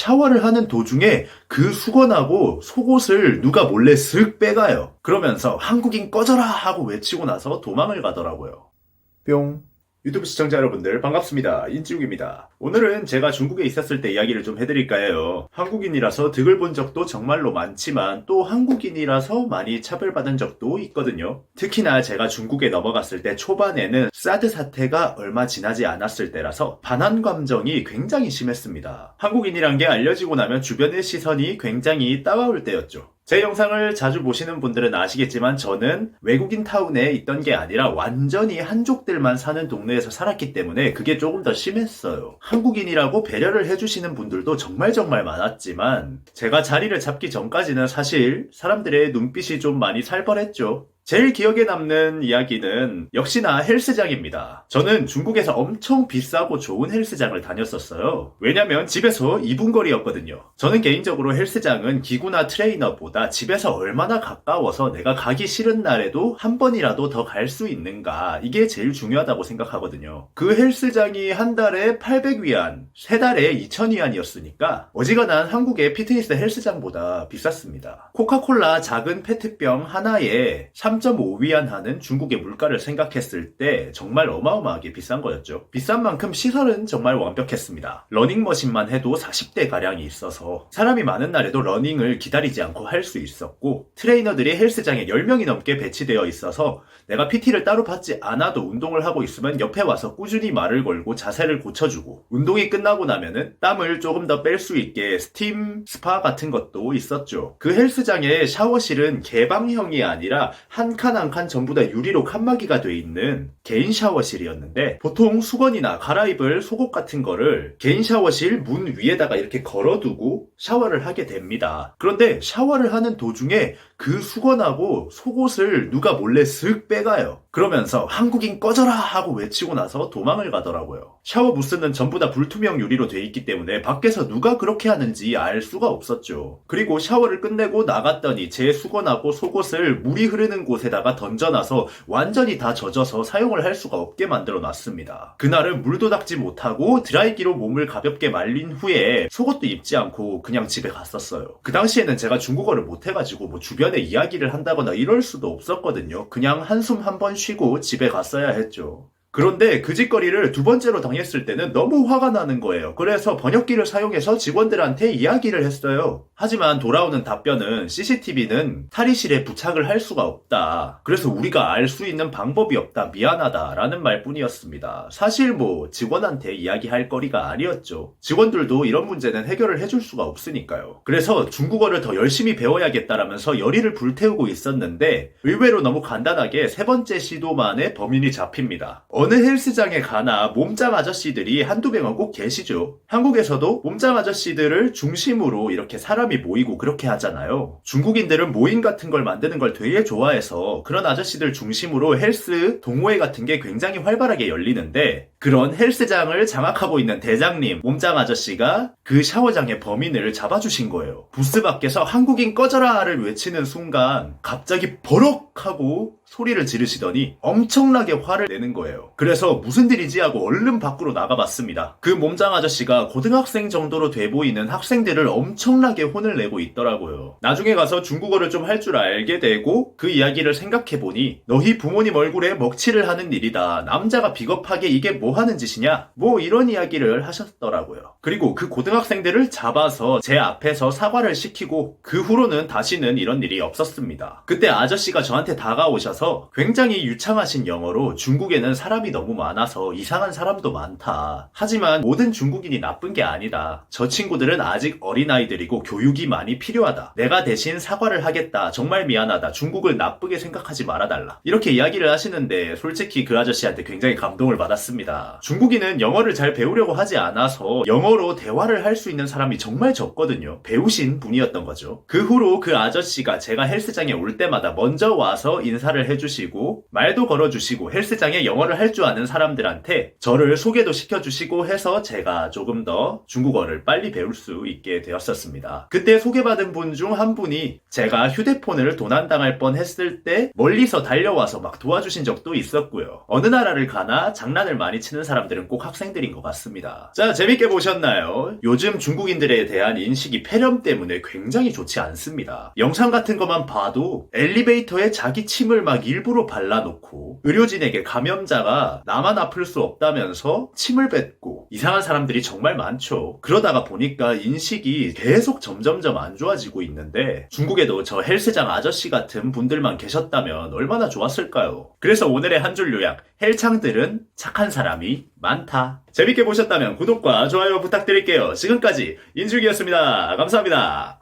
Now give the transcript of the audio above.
샤워를 하는 도중에 그 수건하고 속옷을 누가 몰래 슥 빼가요. 그러면서 한국인 꺼져라 하고 외치고 나서 도망을 가더라고요. 뿅. 유튜브 시청자 여러분들 반갑습니다. 인지욱입니다. 오늘은 제가 중국에 있었을 때 이야기를 좀 해드릴까 해요. 한국인이라서 득을 본 적도 정말로 많지만 또 한국인이라서 많이 차별받은 적도 있거든요. 특히나 제가 중국에 넘어갔을 때 초반에는 사드 사태가 얼마 지나지 않았을 때라서 반한 감정이 굉장히 심했습니다. 한국인이란 게 알려지고 나면 주변의 시선이 굉장히 따가울 때였죠. 제 영상을 자주 보시는 분들은 아시겠지만 저는 외국인 타운에 있던 게 아니라 완전히 한족들만 사는 동네에서 살았기 때문에 그게 조금 더 심했어요. 한국인이라고 배려를 해주시는 분들도 정말 정말 많았지만 제가 자리를 잡기 전까지는 사실 사람들의 눈빛이 좀 많이 살벌했죠. 제일 기억에 남는 이야기는 역시나 헬스장입니다. 저는 중국에서 엄청 비싸고 좋은 헬스장을 다녔었어요. 왜냐면 집에서 2분 거리였거든요. 저는 개인적으로 헬스장은 기구나 트레이너보다 집에서 얼마나 가까워서 내가 가기 싫은 날에도 한 번이라도 더 갈 수 있는가 이게 제일 중요하다고 생각하거든요. 그 헬스장이 한 달에 800위안, 세 달에 2000위안이었으니까 어지간한 한국의 피트니스 헬스장보다 비쌌습니다. 코카콜라 작은 페트병 하나에 3.5위안 하는 중국의 물가를 생각했을 때 정말 어마어마하게 비싼 거였죠. 비싼 만큼 시설은 정말 완벽했습니다. 러닝머신만 해도 40대 가량이 있어서 사람이 많은 날에도 러닝을 기다리지 않고 할 수 있었고 트레이너들이 헬스장에 10명이 넘게 배치되어 있어서 내가 PT를 따로 받지 않아도 운동을 하고 있으면 옆에 와서 꾸준히 말을 걸고 자세를 고쳐주고 운동이 끝나고 나면은 땀을 조금 더 뺄 수 있게 스팀 스파 같은 것도 있었죠. 그 헬스장의 샤워실은 개방형이 아니라 한 칸 한 칸 전부 다 유리로 칸막이가 돼 있는 개인 샤워실이었는데 보통 수건이나 갈아입을 속옷 같은 거를 개인 샤워실 문 위에다가 이렇게 걸어두고 샤워를 하게 됩니다. 그런데 샤워를 하는 도중에 그 수건하고 속옷을 누가 몰래 슥 빼가요. 그러면서 한국인 꺼져라 하고 외치고 나서 도망을 가더라고요. 샤워 부스는 전부 다 불투명 유리로 돼 있기 때문에 밖에서 누가 그렇게 하는지 알 수가 없었죠. 그리고 샤워를 끝내고 나갔더니 제 수건하고 속옷을 물이 흐르는 곳 에다가 던져놔서 완전히 다 젖어서 사용을 할 수가 없게 만들어 놨습니다. 그날은 물도 닦지 못하고 드라이기로 몸을 가볍게 말린 후에 속옷도 입지 않고 그냥 집에 갔었어요. 그 당시에는 제가 중국어를 못해가지고 뭐 주변에 이야기를 한다거나 이럴 수도 없었거든요. 그냥 한숨 한번 쉬고 집에 갔어야 했죠. 그런데 그 짓거리를 두 번째로 당했을 때는 너무 화가 나는 거예요. 그래서 번역기를 사용해서 직원들한테 이야기를 했어요. 하지만 돌아오는 답변은 CCTV는 탈의실에 부착을 할 수가 없다. 그래서 우리가 알 수 있는 방법이 없다. 미안하다. 라는 말 뿐이었습니다. 사실 뭐 직원한테 이야기할 거리가 아니었죠. 직원들도 이런 문제는 해결을 해줄 수가 없으니까요. 그래서 중국어를 더 열심히 배워야겠다라면서 열의를 불태우고 있었는데 의외로 너무 간단하게 세 번째 시도 만에 범인이 잡힙니다. 어느 헬스장에 가나 몸짱 아저씨들이 한두 명은 꼭 계시죠. 한국에서도 몸짱 아저씨들을 중심으로 이렇게 사람이 모이고 그렇게 하잖아요. 중국인들은 모임 같은 걸 만드는 걸 되게 좋아해서 그런 아저씨들 중심으로 헬스 동호회 같은 게 굉장히 활발하게 열리는데 그런 헬스장을 장악하고 있는 대장님 몸짱 아저씨가 그 샤워장의 범인을 잡아주신 거예요. 부스 밖에서 한국인 꺼져라를 외치는 순간 갑자기 버럭 하고 소리를 지르시더니 엄청나게 화를 내는 거예요. 그래서 무슨 일이지 하고 얼른 밖으로 나가봤습니다. 그 몸짱 아저씨가 고등학생 정도로 돼 보이는 학생들을 엄청나게 혼을 내고 있더라고요. 나중에 가서 중국어를 좀 할 줄 알게 되고 그 이야기를 생각해보니 너희 부모님 얼굴에 먹칠을 하는 일이다. 남자가 비겁하게 이게 뭐 하는 짓이냐? 뭐 이런 이야기를 하셨더라고요. 그리고 그 고등학생들을 잡아서 제 앞에서 사과를 시키고 그 후로는 다시는 이런 일이 없었습니다. 그때 아저씨가 저한테 다가오셔서 굉장히 유창하신 영어로 중국에는 사람이 너무 많아서 이상한 사람도 많다. 하지만 모든 중국인이 나쁜 게 아니다. 저 친구들은 아직 어린아이들이고 교육이 많이 필요하다. 내가 대신 사과를 하겠다. 정말 미안하다. 중국을 나쁘게 생각하지 말아달라. 이렇게 이야기를 하시는데 솔직히 그 아저씨한테 굉장히 감동을 받았습니다. 중국인은 영어를 잘 배우려고 하지 않아서 영어로 대화를 할 수 있는 사람이 정말 적거든요. 배우신 분이었던 거죠. 그 후로 그 아저씨가 제가 헬스장에 올 때마다 먼저 와서 인사를 해주시고 말도 걸어주시고 헬스장에 영어를 할 줄 아는 사람들한테 저를 소개도 시켜주시고 해서 제가 조금 더 중국어를 빨리 배울 수 있게 되었었습니다. 그때 소개받은 분 중 한 분이 제가 휴대폰을 도난당할 뻔 했을 때 멀리서 달려와서 막 도와주신 적도 있었고요. 어느 나라를 가나 장난을 많이 치는 사람들은 꼭 학생들인 것 같습니다. 자, 재밌게 보셨나요? 요즘 중국인들에 대한 인식이 폐렴 때문에 굉장히 좋지 않습니다. 영상 같은 것만 봐도 엘리베이터에 자기 침을 막 일부러 발라 놓고 의료진에게 감염자가 나만 아플 수 없다면서 침을 뱉고 이상한 사람들이 정말 많죠. 그러다가 보니까 인식이 계속 점점점 안 좋아지고 있는데 중국에도 저 헬스장 아저씨 같은 분들만 계셨다면 얼마나 좋았을까요? 그래서 오늘의 한 줄 요약 헬창들은 착한 사람이 많다. 재밌게 보셨다면 구독과 좋아요 부탁드릴게요. 지금까지 인중이었습니다. 감사합니다.